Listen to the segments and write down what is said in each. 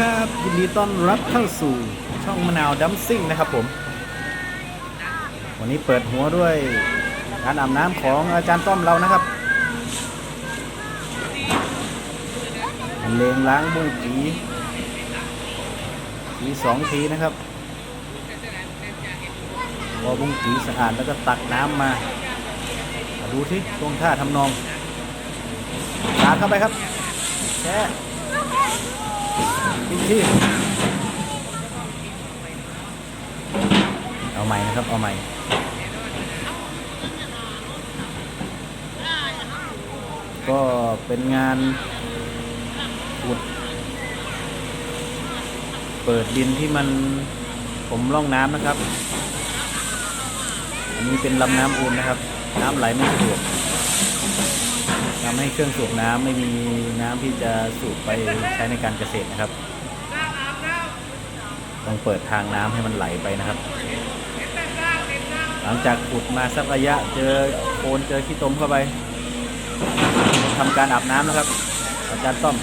ครับ ยินดีต้อนรับเข้าสู่ช่องมะนาวดัมซิ่งนะครับผม วันนี้เปิดหัวด้วยการอาบน้ำของอาจารย์ต้อมเรานะครับบรรเลงล้างบุ้งกีกีสองทีนะครับพอบุ้งกีสะอาดแล้วก็ตักน้ำมามาดูที่ตรงท่าทำนองสาเข้าไปครับแช่ ทีเอาใหม่นะครับ เอาใหม่ก็เป็นงานขุดเปิดดินที่มันผมร่องน้ำนะครับ อันนี้เป็นลำน้ำอูนนะครับ น้ำไหลไม่สะดวก ทำให้เครื่องสูบน้ำไม่มีน้ำที่จะสูบไปใช้ในการเกษตรนะครับ ต้องเปิดทางน้ำให้มันไหลไปนะครับ หลังจากขุดมาสักระยะเจอโคลนเจอขี้ตมเข้าไปทำการอาบน้ำนะครับ อาจารย์ต้อม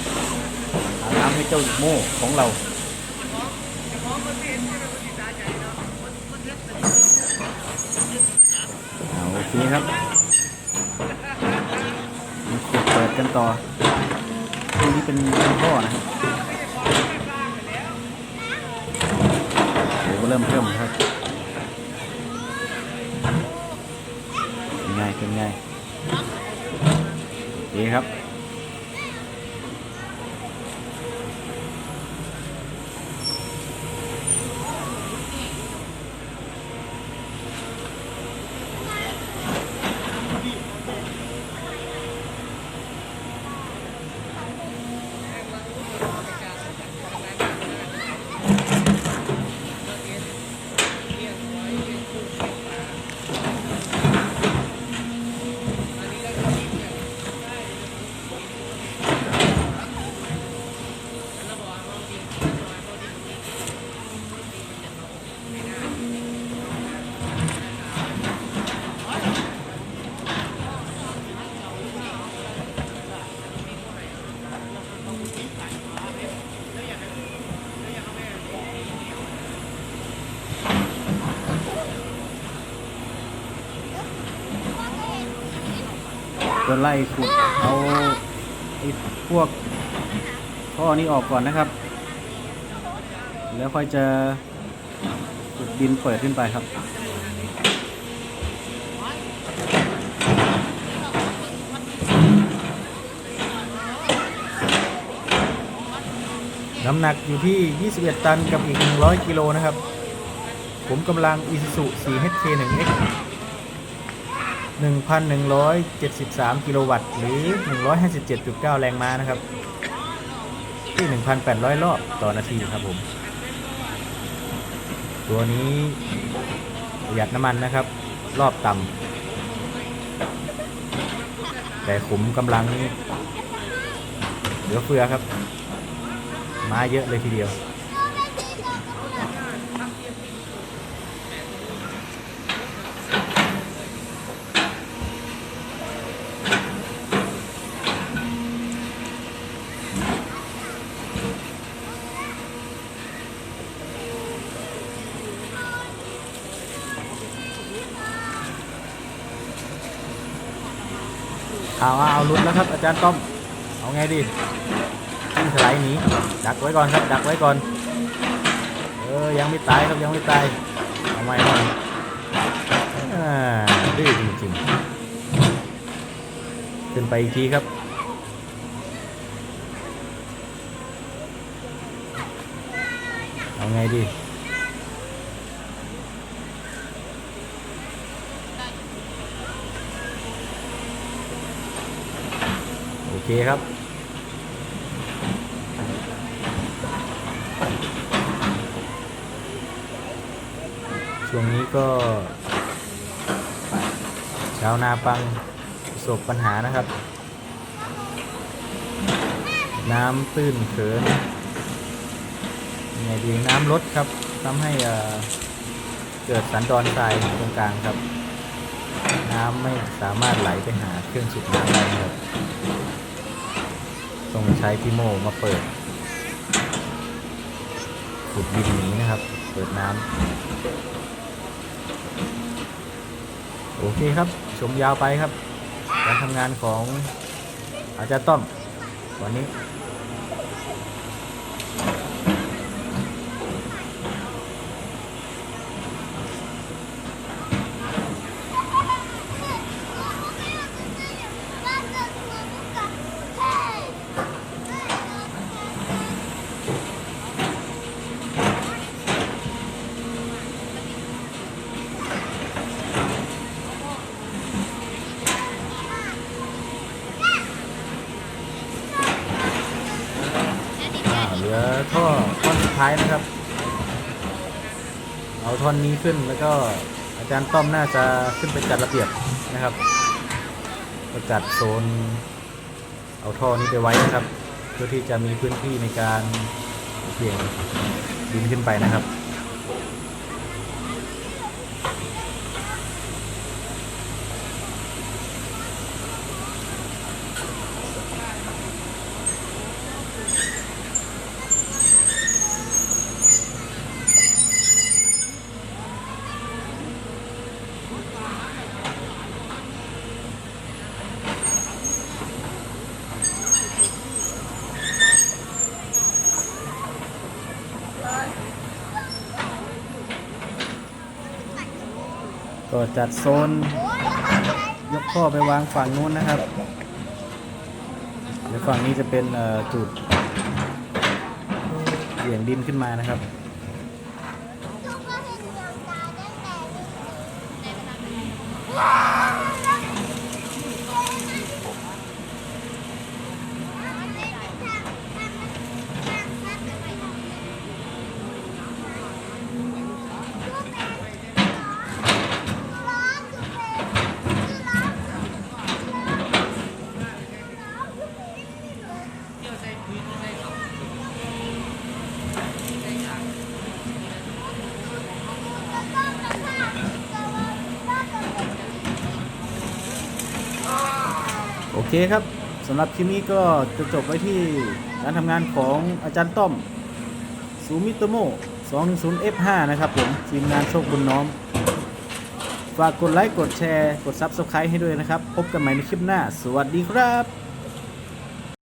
อาบน้ำให้เจ้าโม่ของเราเอาโอเคครับมาขุดเปิด กันต่อตรงนี้เป็นท่อนะครับโอ้เริ่มเพิ่มครับเป็นไงเป็นไงดีครับ ก็ไล่ขุดเอาไอ้พวกท่อนี้ออกก่อนนะครับ แล้วค่อยจะขุดดินเปิดขึ้นไปครับน้ำหนักอยู่ที่ 21 ตันกับอีก 100 กิโลนะครับ ผมกำลัง Isuzu 4HK1X 1,173 กิโลวัตต์หรือ 157.9 แรงม้านะครับ ที่ 1,800 รอบต่อนาทีครับผม ตัวนี้ประหยัดน้ำมันนะครับ รอบต่ำแต่ขุมกำลังนี้เหลือเฟือครับม้าเยอะเลยทีเดียว เอาเอาลุ้นแล้วครับอาจารย์ต้อม เอาไงดีทิ้งสไลด์หนีดักไว้ก่อนครับ ดักไว้ก่อน เออ ยังไม่ตายครับยังไม่ตายเอาไม่เอาอ่าดื้อจริงๆ ขึ้นไปอีกทีครับเอาไงดี เคครับช่วงนี้ก็ ชาวนาปังประสบปัญหานะครับ น้ำตื้นเขินยังไงดีน้ำลดครับทำให้เอ่อเกิดสันดอนทรายตรงกลางครับ น้ำไม่สามารถไหลไปหาเครื่องสูบน้ำได้ครับ ต้องใช้พี่โมมาเปิดขุดดินนี้นะครับ เปิดน้ำโอเคครับ ชมยาวไปครับ การทำงานของอาจารย์ต้อมวันนี้ เหลือท่อท่อนสุดท้ายนะครับ เอาท่อนนี้ขึ้นแล้วก็อาจารย์ต้อมน่าจะขึ้นไปจัดระเบียบนะครับก็จัดโซน เอาท่อนี้ไปไว้นะครับ เพื่อที่จะมีพื้นที่ในการเบี่ยงดินขึ้นไปนะครับ ก็จัดโซน ยกท่อไปวางฝั่งนู้นนะครับเดี๋ยวฝั่งนี้จะเป็นจุดเหี่ยงดินขึ้นมานะครับโอ เคครับสำหรับคลิปนี้ก็จะจบไว้ที่การทำงานของอาจารย์ต้อมซูมิโตโม 210F5 นะครับผมทีมงานโชคบุญน้อม ฝากกดไลค์ กดแชร์ กด Subscribe ให้ด้วยนะครับ พบกันใหม่ในคลิปหน้า สวัสดีครับ